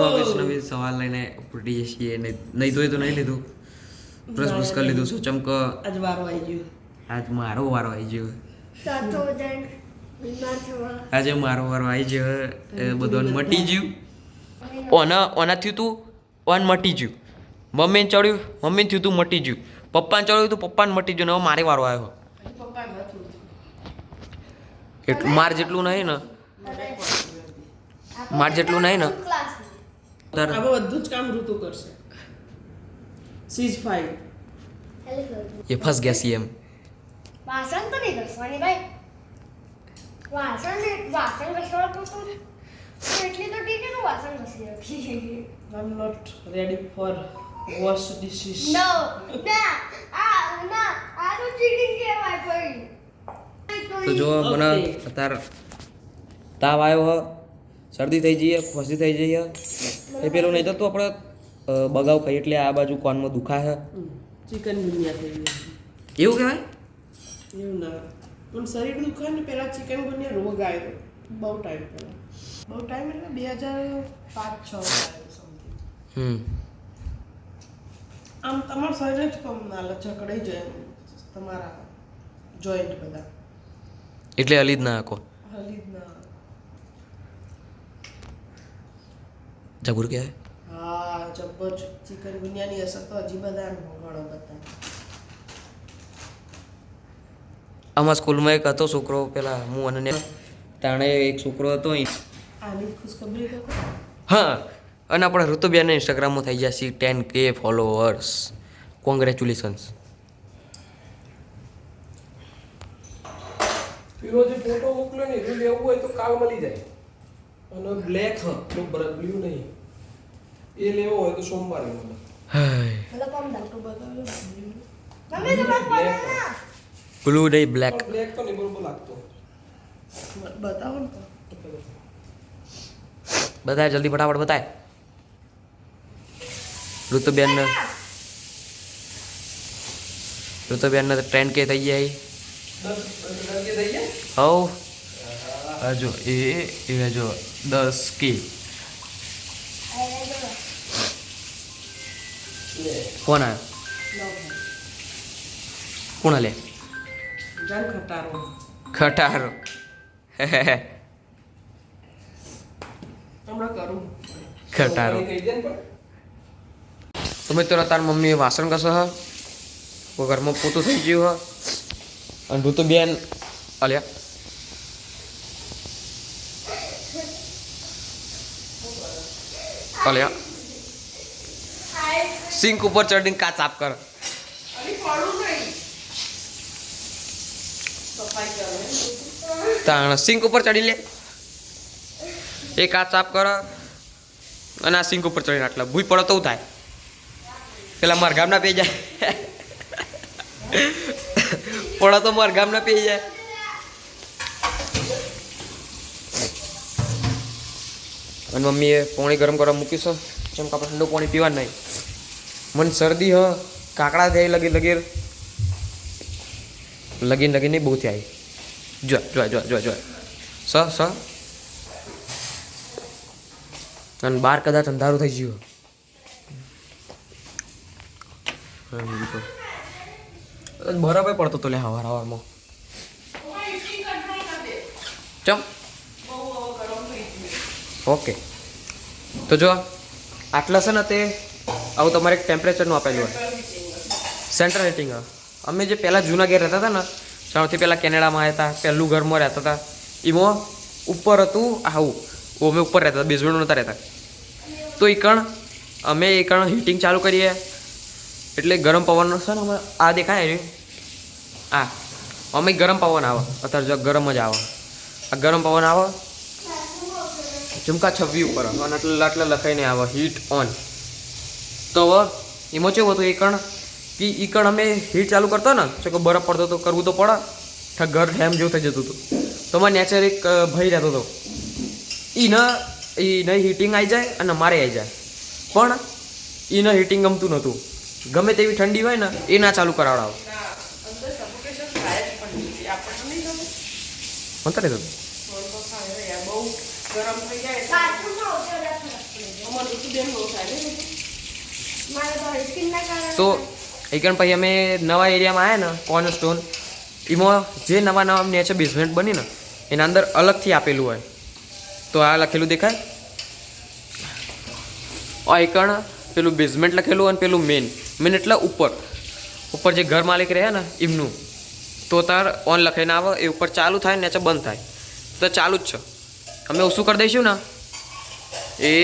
વૈષ્ણવી સવાલ લઈને ઉપડી છીએ નહીં ધોઈ તો નહીં લીધું. બ્રશ બ્રશ કરી લીધું શું ચમક? આજ વારો આવી ગયો. આજ મારો વારો આવી ગયો. આજે મારો વારો આવી ગયો. એ બધું મટી ગયું. ઓના ઓના થયું તું? ઓન મટી ગયું. મમ્મીને ચડ્યું? મમ્મીને થયું તું મટી ગયું. પપ્પાને ચડ્યું તું પપ્પાને મટી ગયું ને હવે મારે વારો આવ્યો. એટલું માર જેટલું નહીં ને. માર જેટલું નહીં ને. હવે બધું જ કામ ઋતુ કરશે. સીઝ ફાઈવ એ ફસ ગયા સી એમ. વાસણ તો નહીં ઘસવાની ભાઈ. વાસણ ને વાસણ ઘસવા તો તો એટલી તો ઠીક છે વાસણ ઘસી રાખી I am not ready for wash dishes નો ના આ ના આ તો ચીટિંગ કહેવાય ભાઈ. તો જો મને Okay. તાવ આવ્યો હ. શરદી થઈ જઈએ ખોસી થઈ જઈએ. એ પેલું નહીં તો આપણે બગાવ ખાઈ એટલે આ બાજુ કોનમાં દુખાય ચિકન ગુનિયા થઈ ગયું એવું કહેવાય? એવું ના. પણ શરીર દુખે ને પહેલાં ચિકન ગુનિયા રોગ આવ્યો. બહુ ટાઈમ પહેલાં. બહુ ટાઈમ એટલે બે હજાર પાંચ છ હમ. આમ તમારું શરીર જ કમ ના લે જકડાઈ જાય તમારા જોઈન્ટ બધા. એટલે હલી જ ના આખો હલી જ ના જબુર કહેવાય? હા જબ્બર ચિકન ગુનિયાની અસર તો હજી બધા ઘણો બધા આમાં સ્કૂલમાં એક હતો છોકરો પેલા હું અને તાણે એક છોકરો હતો અહીં. આની ખુશખબરી હા અને આપણે ઋતુબેનને ઇન્સ્ટાગ્રામમાં થઈ જશે ટેન કે ફોલોવર્સ કોંગ્રેચ્યુલેશન્સ ફોટો મોકલો ને એવું લેવું હોય તો કાલ મળી જાય. અને બ્લેક હ તો બ્લુ નહીં. એ લેવો હોય તો સોમવારે મને. ના. Blue day black. બ્લેક તો નહીં બરોબર લાગતો. બતાવો ને તો. બતાય જલ્દી ફટાફટ બતાય. ઋતુબેન ઋતુબેન ટ્રેન્ડ ટ્રેન કે થઈ જાય? હવ. હજુ એ એ જો દસ કે. કોણ આવ્યો કોણ લે ખટારો. ખટારો. તો મિત્રો, તાર મમ્મી વાસણ કસો હ. ઘરમાં પોતું થઈ ગયું હ. અને ઋતુબેન અલ્યા અલ્યા સિંક ઉપર ચડીને કાચ સાફ કરે તાણ સિંક ઉપર ચડી લે એ કાચ સાફ કર અને આ સિંક ઉપર ચડીને આટલા ભૂઈ પડો તો થાય પેલા મારા ગામના પી જાય પડો તો મારા ગામના પી જાય અને મમ્મીએ પાણી ગરમ કરવા મૂક્યું છે. જેમ કે આપણે ઠંડુ પાણી પીવા નહીં. મને શરદી હ, કાકડા થયા લગી લગી લગીન લગીન નહીં બહુ થયા. જો જો જો જો જો. સ સ. અને બાર કદાચ અંધારું થઈ ગયું. બરાબર પડતો તો લે હવાર હવારમાં. ચમ. ઓકે. તો જો, આટલા છે ને તે, આવું તમારે એક ટેમ્પરેચરનું આપેલું હોય. સેન્ટ્રલ હીટિંગ અમે જે પહેલાં જૂના ઘેર રહેતા હતા ને, સૌથી પહેલાં કેનેડામાં આવ્યા હતા પહેલું ઘરમાં રહેતા હતા, એમાં ઉપર હતું આવું. અમે ઉપર રહેતા હતા બેઝમેન્ટ નહોતા રહેતા. તો એ કણ, અમે એ કણ હીટિંગ ચાલુ કરીએ. એટલે ગરમ પવન છે ને અમે આ દેખાય રહ્યું. આ, અમે ગરમ પવન આવે. અત્યારે જો ગરમ જ આવે. આ ગરમ પવન આવે ઝુમકા છવ્વી ઉપર અને આટલા આટલા લખાઈને આવે. હીટ ઓન તો હવે એમાં કેવું હતું એકણ કણ? કે એકણ કણ અમે હીટ ચાલુ કરતો ને તો કે બરફ પડતો તો કરવું તો પડે. ઘર ઠેમ જેવું થઈ જતું હતું. તો મારે નેચર એક ભય રહેતો હતો. એને એને હીટિંગ આવી જાય અને મારે આવી જાય. પણ એને હીટિંગ ગમતું નહોતું. ગમે તેવી ઠંડી હોય ને એ ના ચાલુ કરાવડાવો. ના નીચે આપણને નહીં ગમે. થાય ને મારે તો સ્કિનના કારણે તો એકણ પછી અમે નવા એરિયામાં આવ્યા ને કોર્ન સ્ટોન એમાં જે નવા નવા નેચર બેઝમેન્ટ બની ને એના અંદર અલગથી આપેલું હોય. તો આ લખેલું દેખાય? આ એકણ પેલું બેઝમેન્ટ લખેલું અને પેલું મેન મેન એટલે ઉપર. ઉપર જે ઘર માલિક રહે ને એમનું. તો તાર ઓન લખાઈને આવે એ ઉપર ચાલુ થાય ને નીચે બંધ થાય. તો ચાલુ જ છે. અમે ઓછું કરી દઈશું ને? એ.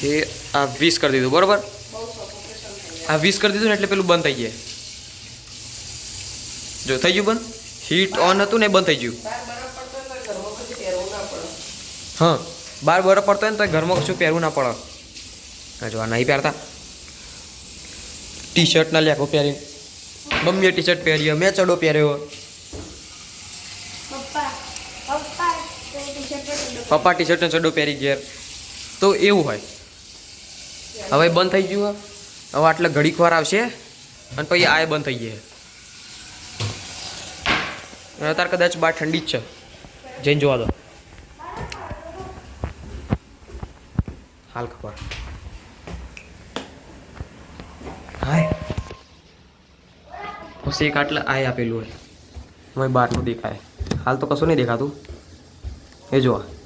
જે આ વીસ કરી દીધું, બરોબર? આ વીસ કરી દીધું ને એટલે પેલું બંધ થઈ જાય જો, થઈ ગયું બંધ? હીટ ઓન હતું ને બંધ થઈ ગયું. હા, બાર બરફ પડતો હોય ને તો ઘરમાં કશું પહેરવું ના પડે. જો, આ નહીં પહેરતા. ટી શર્ટ ના લેખો પહેરી મમ્મીએ ટી શર્ટ પહેર્યો મેં ચડો પહેર્યો પપ્પા પપ્પા તો ટી-શર્ટ પર ચડો. પપ્પા ટી શર્ટ ચડો પહેરી ઘેર તો એવું હોય. હવે બંધ થઈ ગયું હવે આટલે ઘડીક વાર આવશે અને પછી આ બંધ થઈ ગયા અત્યારે કદાચ બહાર ઠંડી જ છે. જઈને જોવા દો. હાલ ખબર. હાય. પછી એક આટલે આય આપેલું હોય. હવે બહારનું દેખાય. હાલ તો કશું નહીં દેખાતું. એ જોવા.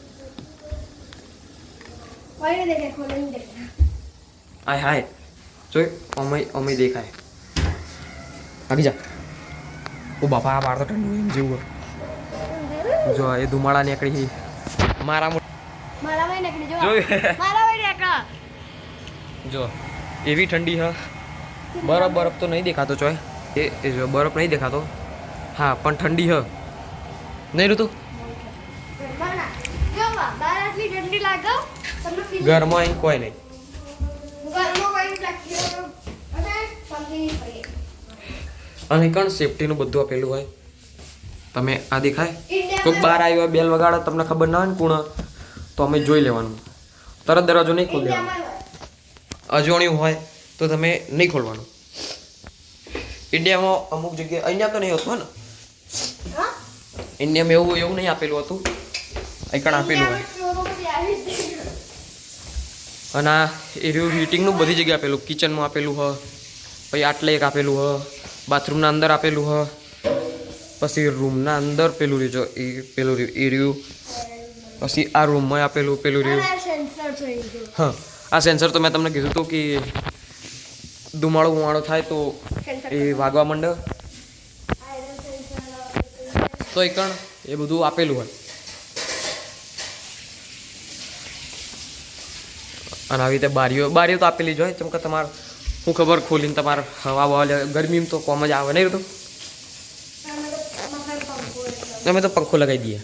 કોઈને. હાય હાય. જોઈ અમય અમય દેખાય. આગી જા. ઓ બાપા, આ બાર તો ઠંડુ એમ જેવું જો, એ ધુમાડા નીકળી મારા મારા ભાઈ નીકળી જો મારા ભાઈ નીકળા જો એવી ઠંડી હ. બરફ બરફ તો નહીં દેખાતો, ચોય. એ જો બરફ નહીં દેખાતો. હા, પણ ઠંડી હ. નહીં ઋતુ? બહાર ઠંડી લાગે. ઘરમાં અહીં કોઈ નહીં. અને કણ સેફટીનું બધું આપેલું હોય? તમે આ દેખાય? કોઈ કોઈક બહાર આવ્યો હોય, બેલ વગાડે તમને ખબર ના હોય ને કોણ તો અમે જોઈ લેવાનું. તરત દરવાજો નહીં ખોલી દેવાનો. અજોણ્યું હોય તો તમે નહીં ખોલવાનું. ઇન્ડિયામાં અમુક જગ્યાએ અહીંયા તો નહીં હોતું ને? ઇન્ડિયામાં એવું એવું નહીં આપેલું હતું. અહીં આપેલું હોય ઇન્ડિયામાં ચોરો બધી આવી જ જાય. અને આ એરિયું હીટિંગનું બધી જગ્યાએ આપેલું. કિચનમાં આપેલું હ પછી આટલે એક આપેલું હ બાથરૂમના અંદર આપેલું હ પછી રૂમના અંદર પેલું રહ્યું જો એ પેલું રહ્યું એ રહ્યું પછી આ રૂમમાં આપેલું પેલું રહ્યું. હા આ સેન્સર તો મેં તમને કીધું હતું કે ધુમાડો ઉમાડો થાય તો એ વાગવા માંડે. તો એ કણ એ બધું આપેલું હોય. અને આવી રીતે બારીઓ બારીઓ તો આપેલી જ હોય કેમ કે તમારે હું ખબર ખોલીને તમારે હવા બવા લે ગરમીમાં તો કોમ જ આવે નહીં તો આમાં તો મકાન પંખો એટલે અમે તો પંખો લગાવી દઈએ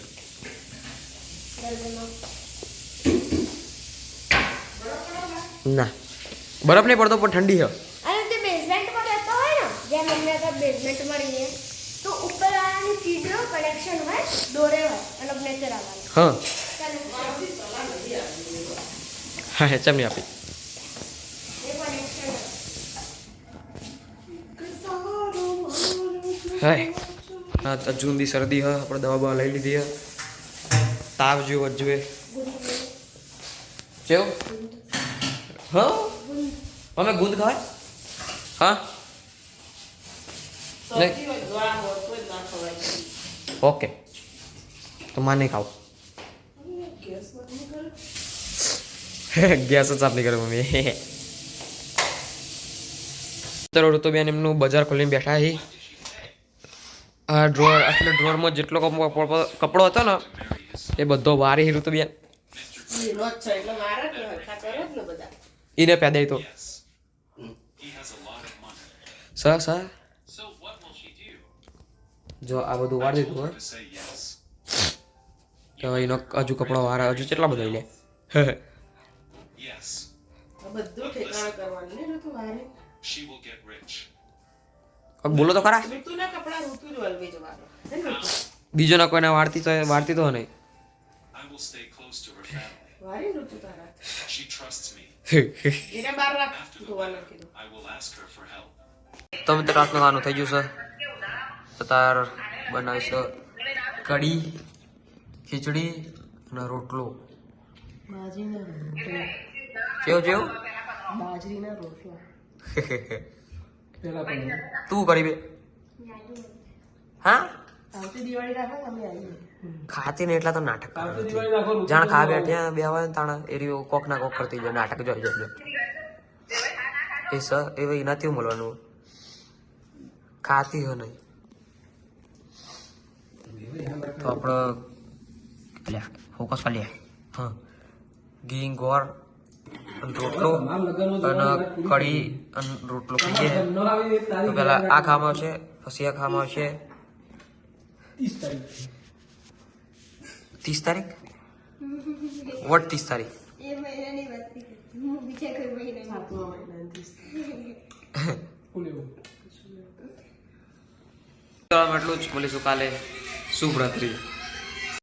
ગરમીમાં. ના બરફ નહીં પડતો પણ ઠંડી છે અને જે બેઝમેન્ટમાં રહેતો હોય ને જેમ અમને આગળ બેઝમેન્ટમાં રહીએ તો ઉપરવાળાની ચીજનો કનેક્શન હોય દોરે હોય અને નેચર આવવાનું હા હા હે ચમની આપી હાય હા તો જૂનદી શરદી હ આપણે દવા બવા લઈ લીધી હ. તાવ જેવો જ જોઈએ કેવું? હા? અમે ગુંદ ખાય હા? ઓકે. તો માં નહીં ખાવ ગેસ બંધ નહીં કરે ગેસ જ સાફ નહીં કરે મમ્મી. તો ઋતુબેન એમનું બજાર ખોલીને બેઠા છે આ ડ્રોર એટલે ડ્રોરમાં જેટલો કપ- કપ- કપડો હતો ને, એ બધો વારી છે ઋતુબેન એનો પેદાઈ તો. Sir sir? જો આ બધું વાર દીધું હોય. તો એનો હજુ કપડો વાર હજુ કેટલા બધા લે? Yes. બધું ઠેકાણા કરવાનું નહીં ઋતુ વારે She will get rich. બોલો તો ખરા ઋતુના કપડા ઋતુ જ વળવી જવાનું હે ને ઋતુ? બીજો ના કોઈને વાળતી તો વાળતી તો નહીં I will stay close to her family. વારી ઋતુ તારા She trusts me. એને બહાર રાખ ધોવા નાખી I will ask her for help. તો મિત્ર રાતનું ખાવાનું થઈ ગયું છે તાર બનાવીશ કઢી ખીચડી અને રોટલો ભાજી રોટલા કેવો જેવું? બાજરીના રોટલા. પેલા પણ તું કરી બે. હા? આવતી દિવાળી રાખો તમે આવીએ ખાતી ને એટલા તો નાટક જાણ ખા બેઠ્યા બે આવે એરિયો એરીઓ કોક ના કોક કરતી જાય નાટક જોઈ જાય એ સ એ ભાઈ નથી મળવાનું. ખાતી હો નહીં. તો આપણે ફોકસ કરી લે. હા. ગીંગ અને રોટલો અને કઢી અને રોટલો ખાઈએ તો પેલા આ ખાવામાં આવશે પછી આ ખાવામાં આવશે ત્રીસ તારીખ. વોટ ત્રીસ તારીખ. એટલું જ મળીશું કાલે શુભ રાત્રિ